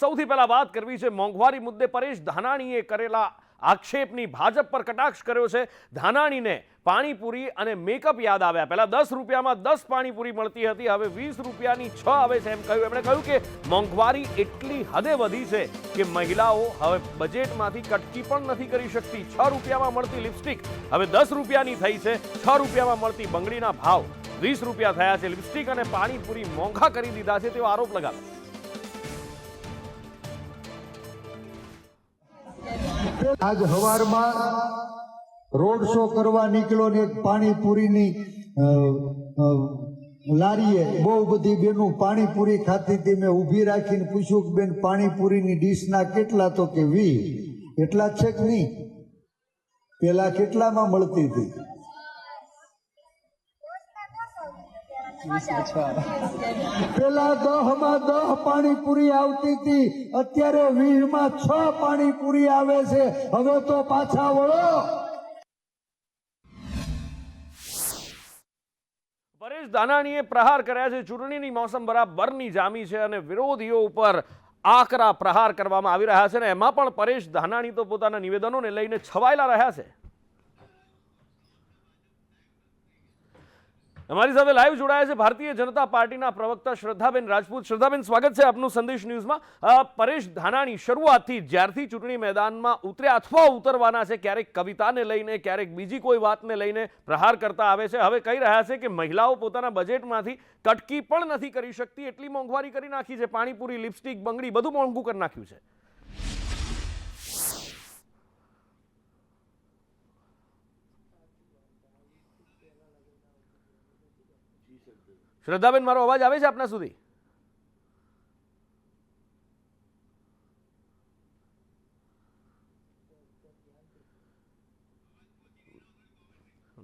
સૌથી પહેલા વાત કરવી છે મોંઘવારી મુદ્દે પરેશ ધાનાણીએ કરેલા આક્ષેપની ભાજપ પર કટાક્ષ કર્યો છે. ધાનાણીને પાણીપુરી અને મેકઅપ યાદ આવ્યા. પહેલા દસ રૂપિયામાં દસ પાણીપુરી મળતી હતી, હવે વીસ રૂપિયાની છ આવે છે એમ કહ્યું. એમણે કહ્યું કે મોંઘવારી એટલી હદે વધી છે કે મહિલાઓ હવે બજેટમાંથી કટકી પણ નથી કરી શકતી. છ રૂપિયામાં મળતી લિપસ્ટિક હવે દસ રૂપિયાની થઈ છે. છ રૂપિયામાં મળતી બંગડીના ભાવ વીસ રૂપિયા થયા છે. લિપસ્ટિક અને પાણીપુરી મોંઘા કરી દીધા છે. તેવો આરોપ લગાવ્યો આજ હવારમાં રોડ શો કરવા નીકળ્યો ને એક પાણીપુરીની લારીએ બહુ બધી બેનું પાણીપુરી ખાતી હતી. મેં ઊભી રાખીને પૂછ્યું કે બેન, પાણીપુરીની ડીશના કેટલા તો કે વી એટલા છે કે નહીં? પેલા કેટલામાં મળતી હતી? પેલા દહમાં દહ પાણીપુરી આવતી હતી. અત્યારે વીરમાં છ પાણીપુરી આવે છે. હવે તો પાછા વળો. પરેશ દાનાણીએ પ્રહાર કર્યા છે. ચૂંટણીની મોસમ બરાબરની જામી છે અને વિરોધીઓ ઉપર આકરા પ્રહાર કરવામાં આવી રહ્યા છે ને એમાં પણ પરેશ ધાનાણી તો પોતાના નિવેદનોને લઈને છવાયેલા રહ્યા છે. અમારી સાથે લાઈવ જોડાયા છે ભારતીય જનતા પાર્ટીના પ્રવક્તા શ્રદ્ધાબેન રાજપૂત. શ્રદ્ધાબેન, સ્વાગત છે આપનું સંદેશ ન્યૂઝમાં. પરેશ ધાનાણી, શરૂઆતથી જ્યારથી ચૂંટણી મેદાનમાં ઉતરે અથવા ઉતરવાના છે, ક્યારેક કવિતાને લઈને, ક્યારેક બીજી કોઈ વાતને લઈને પ્રહાર કરતા આવે છે. હવે કહી રહ્યા છે કે મહિલાઓ પોતાના બજેટમાંથી કટકી પણ નથી કરી શકતી. એટલી મોંઘવારી કરી નાખી છે. પાણીપુરી લિપસ્ટિક બંગડી બધું મોંઘું કરી નાખ્યું છે. શ્રદ્ધાબેન, મારો અવાજ આવે છે આપના સુધી?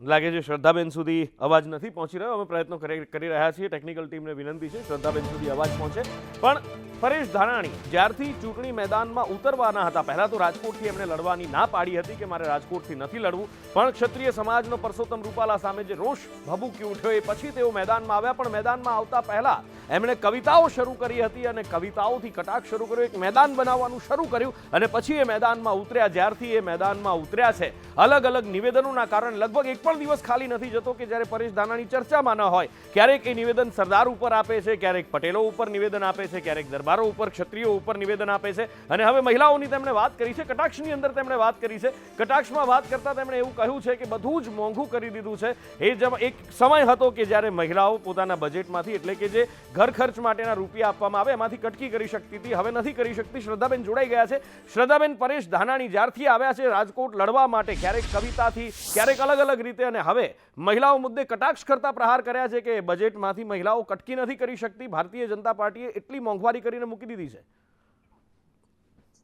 લાગે છે શ્રદ્ધાબેન સુધી અવાજ નથી પહોંચી રહ્યો. અમે પ્રયત્નો કરી રહ્યા છીએ. ટેકનિકલ ટીમને વિનંતી છે. શ્રદ્ધાબેન સુધી અવાજ પહોંચે. પણ પરેશ ધાનાણી જ્યારથી ચૂંટણી મેદાનમાં ઉતરવાના હતા. પહેલા તો રાજકોટથી એમણે લડવાની ના પાડી હતી કે મારે રાજકોટથી નથી લડવું. પણ ક્ષત્રિય સમાજનો પરસોત્તમ રૂપાલા સામે જે રોષ ભભૂકી ઉઠ્યો એ પછી તેઓ મેદાનમાં આવ્યા. પણ મેદાનમાં આવતા પહેલા એમણે કવિતાઓ શરૂ કરી હતી અને કવિતાઓથી કટાક્ષ શરૂ કર્યો. એક મેદાન બનાવવાનું શરૂ કર્યું અને પછી એ મેદાનમાં ઉતર્યા. જ્યારથી એ મેદાનમાં ઉતર્યા છે, અલગ અલગ નિવેદનોના કારણે લગભગ એક પણ દિવસ ખાલી નથી જતો કે જ્યારે પરેશ ધાનાણી ચર્ચામાં ન હોય. ક્યારેક એ નિવેદન સરદાર ઉપર આપે છે, ક્યારેક પટેલો ઉપર નિવેદન આપે છે, ક્યારેક દરબારો ઉપર ક્ષત્રિયો ઉપર નિવેદન આપે છે. અને હવે મહિલાઓની તેમણે વાત કરી છે, કટાક્ષની અંદર તેમણે વાત કરી છે. કટાક્ષમાં વાત કરતા તેમણે એવું કહ્યું છે કે બધું જ મોંઘું કરી દીધું છે. એ જ એક સમય હતો કે જ્યારે મહિલાઓ પોતાના બજેટમાંથી, એટલે કે જે ઘર ખર્ચ માટેના રૂપિયા આપવામાં આવે, એમાંથી કટકી કરી શકતી હતી. હવે નથી કરી શકતી. શ્રદ્ધાબેન જોડાઈ ગયા છે. શ્રદ્ધાબેન પરેશ ધાનાણી જ્યારથી આવ્યા છે, રાજકોટ લડવા માટે, ક્યારેક કવિતાથી, ક્યારેક અલગ અલગ રીતે. અને હવે મહિલાઓ મુદ્દે કટાક્ષ કરતા પ્રહાર કર્યા છે કે બજેટમાંથી મહિલાઓ કટકી નથી કરી શકતી. ભારતીય જનતા પાર્ટીએ એટલી મોંઘવારી કરીને મૂકી દીધી છે?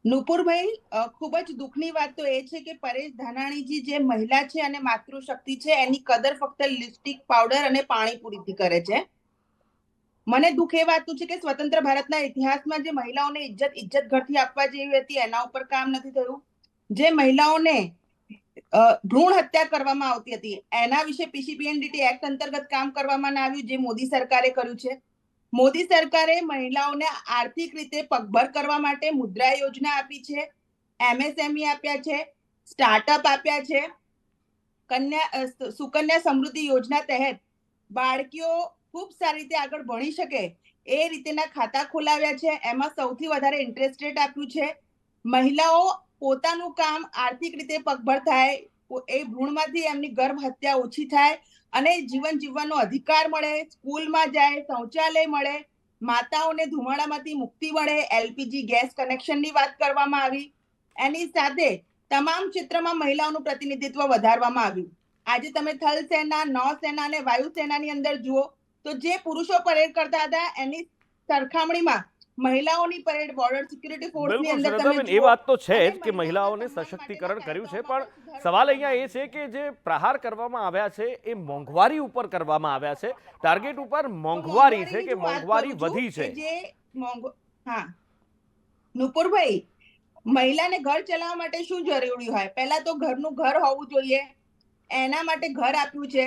નુપુરભાઈ ખૂબ જ દુઃખની વાત તો એ છે કે પરેશ ધાનાણીજી જે મહિલા છે અને માતૃશક્તિ છે, એની કદર ફક્ત લિપસ્ટિક પાવડર અને પાણીપુરીથી કરે છે. મને દુઃખ એ વાતનું છે કે સ્વતંત્ર ભારતના ઇતિહાસમાં જે મહિલાઓને ઇજ્જત ઇજ્જત ઘરથી આપવા જેવી હતી, એના ઉપર કામ નથી થયું. જે મહિલાઓને ભ્રૂણ હત્યા કરવામાં આવતી હતી, એના વિશે પીસીપીએનડીટી એક્ટ અંતર્ગત કામ કરવામાં આવ્યું, જે મોદી સરકારે કર્યું છે. મોદી સરકારે મહિલાઓને આર્થિક રીતે પગભર કરવા માટે મુદ્રા યોજના આપી છે, એમએસએમઈ આપ્યા છે, સ્ટાર્ટઅપ આપ્યા છે, કન્યા સુકન્યા સમૃદ્ધિ યોજના તહેત બાળકીઓ ખૂબ સારી રીતે આગળ ભણી શકે એ રીતેના ખાતા ખોલાવ્યા છે, એમાં સૌથી વધારે ઇન્ટરેસ્ટ રેટ આપ્યું છે. મહિલાઓ પોતાનું કામ આર્થિક રીતે પગભર થાય એ ભ્રૂણમાંથી એમની ગર્ભ હત્યા ઓછી થાય અને જીવન જીવવાનો અધિકાર મળે, સ્કૂલમાં જાય, શૌચાલય મળે, માતાઓને ધુમાડામાંથી મુક્તિ મળે, એલપીજી ગેસ કનેક્શનની વાત કરવામાં આવી. એની સાથે તમામ ક્ષેત્રમાં મહિલાઓનું પ્રતિનિધિત્વ વધારવામાં આવ્યું. આજે તમે થલ સેના નૌસેના અને વાયુ સેનાની અંદર જુઓ તો જે પુરુષો પરેડ કરતા હતા એની સરખામણીમાં મહિલાઓની પરેડ બોર્ડર સિક્યુરિટી ફોર્સની અંદર તમે એ વાત તો છે જ કે મહિલાઓને સશક્તિકરણ કર્યું છે પણ સવાલ અહીંયા એ છે કે જે પ્રહાર કરવામાં આવ્યા છે એ મોંઘવારી ઉપર કરવામાં આવ્યા છે. ટાર્ગેટ ઉપર મોંઘવારી છે કે મોંઘવારી વધી છે? જે હા. નુપુરભાઈ મહિલાને ઘર ચલાવવા માટે શું જરૂરી હોય? પહેલા તો ઘરનું ઘર હોવું જોઈએ. એના માટે ઘર આપ્યું છે.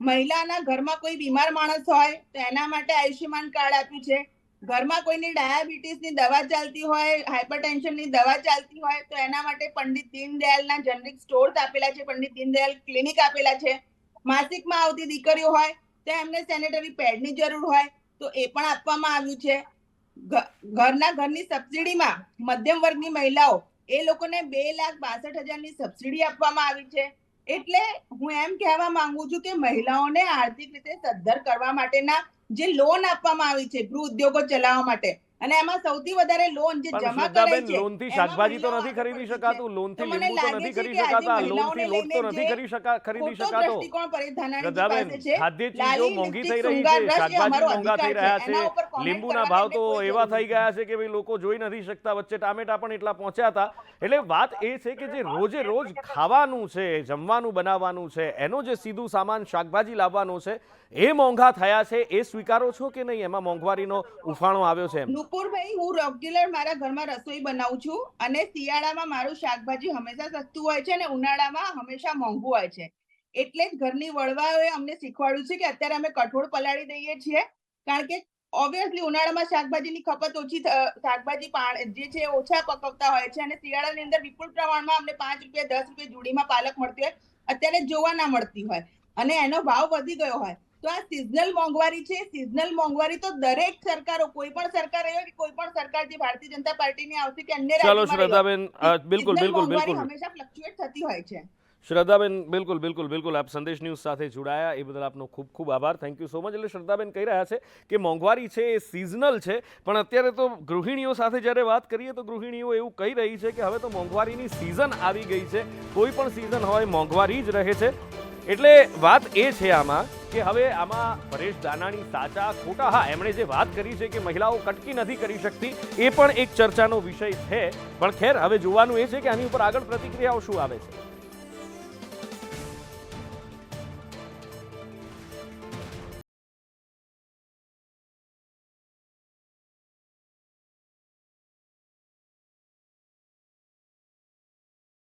મહિલાના ઘરમાં કોઈ બીમાર માણસ હોય તો એના માટે આયુષ્યમાન કાર્ડ આપ્યું છે. ઘરમાં કોઈની ડાયાબિટીસની દવા ચાલતી હોય હાઇપરટેન્શનની દવા ચાલતી હોય, તો એના માટે પંડિત દીનદયાલના જનરિક સ્ટોર્સ આપેલા છે, પંડિત દીનદયાલ ક્લિનિક આપેલા છે. માસિકમાં આવતી દીકરીઓ હોય, તો એમને સેનેટરી પેડની જરૂર હોય, તો એ પણ આપવામાં આવ્યું છે. ઘરના ઘરની સબસિડીમાં મધ્યમ વર્ગની મહિલાઓ, એ લોકોને બે લાખ બાસઠ હજારની સબસિડી આપવામાં આવી છે. એટલે હું એમ કહેવા માંગુ છું કે મહિલાઓને આર્થિક રીતે સદ્ધર કરવા માટેના જે લોન આપવામાં આવી છે ગૃહ ઉદ્યોગો ચલાવવા માટે. અને એમાં સૌથી વધારે લોન જે જમા કરે છે લોનથી શાકભાજી તો નથી ખરીદી શકાતું લોનથી લીંબુ તો નથી ખરીદી શકાતા લોનથી લોટ તો નથી ખરીદી શકા ખરીદી શકાતો. દ્રષ્ટિકોણ પરેશ પાસે છે ખાદ્ય ચીજો મોંઘી થઈ રહી છે શાકભાજી મોંઘા થઈ રહ્યા છે. લીંબુના ભાવ તો એવા થઈ ગયા છે કે ભાઈ લોકો જોઈ નથી શકતા વચ્ચે ટામેટા પણ એટલા પહોંચ્યા હતા. એટલે વાત એ છે કે જે રોજે રોજ ખાવાનું છે જમવાનું બનાવવાનું છે એનો જે સીધું સામાન શાકભાજી લાવવાનો છે એ મોંઘા થયા છે, એ સ્વીકારો છો કે નહીં? એમાં મોંઘવારીનો ઉફાણો આવ્યો છે નુપુરભાઈ, હું રેગ્યુલર મારા ઘરમાં રસોઈ બનાવું છું અને શિયાળામાં મારું શાકભાજી હંમેશા સસ્તું હોય છે અને ઉનાળામાં હંમેશા મોંઘું હોય છે. એટલે જ ઘરની વડવાઓએ અમને શીખવાડ્યું છે કે અત્યારે અમે કઠોળ પલાળી દઈએ છીએ. કારણ કે ઓબ્વિયસલી ઉનાળામાં શાકભાજીની ખપત ઓછી શાકભાજી જે છે ઓછા પકવતા હોય છે અને શિયાળાની અંદર વિપુલ પ્રમાણમાં અમને પાંચ રૂપિયા, દસ રૂપિયા જોડીમાં પાલક મળતી હોય. અત્યારે જોવા ના મળતી હોય અને એનો ભાવ વધી ગયો હોય. તો આ સિઝનલ મોંઘવારી છે. સિઝનલ મોંઘવારી તો દરેક સરકારો કોઈ પણ સરકાર હોય કે કોઈ પણ સરકાર જે ભારતીય જનતા પાર્ટીની આવશે કે અન્ય ચાલો શ્રદ્ધાબેન બિલકુલ બિલકુલ બિલકુલ. હંમેશા ફ્લક્ચ્યુએટ થતી હોય છે. શ્રદ્ધાબેન બિલકુલ બિલકુલ બિલકુલ. આપ સંદેશ ન્યૂઝ સાથે જોડાયા. એ બદલ આપનો ખૂબ ખૂબ આભાર. થેન્ક યુ સો મચ એટલે શ્રદ્ધાબેન કહી રહ્યા છે કે મોંઘવારી છે એ સિઝનલ છે પણ અત્યારે તો ગૃહિણીઓ સાથે જ્યારે વાત કરીએ તો ગૃહિણીઓ એવું કહી રહી છે કે હવે તો મોંઘવારીની સિઝન આવી ગઈ છે. કોઈ પણ સિઝન હોય મોંઘવારી જ રહે છે. એટલે વાત એ છે આમાં કે હવે આમાં પરેશ દાનાણી સાચા ખોટા? હા, એમણે જે વાત કરી છે કે મહિલાઓ કટકી નથી કરી શકતી, એ પણ એક ચર્ચાનો વિષય છે. પણ ખેર, હવે જોવાનું એ છે કે આની ઉપર આગળ પ્રતિક્રિયાઓ શું આવે છે?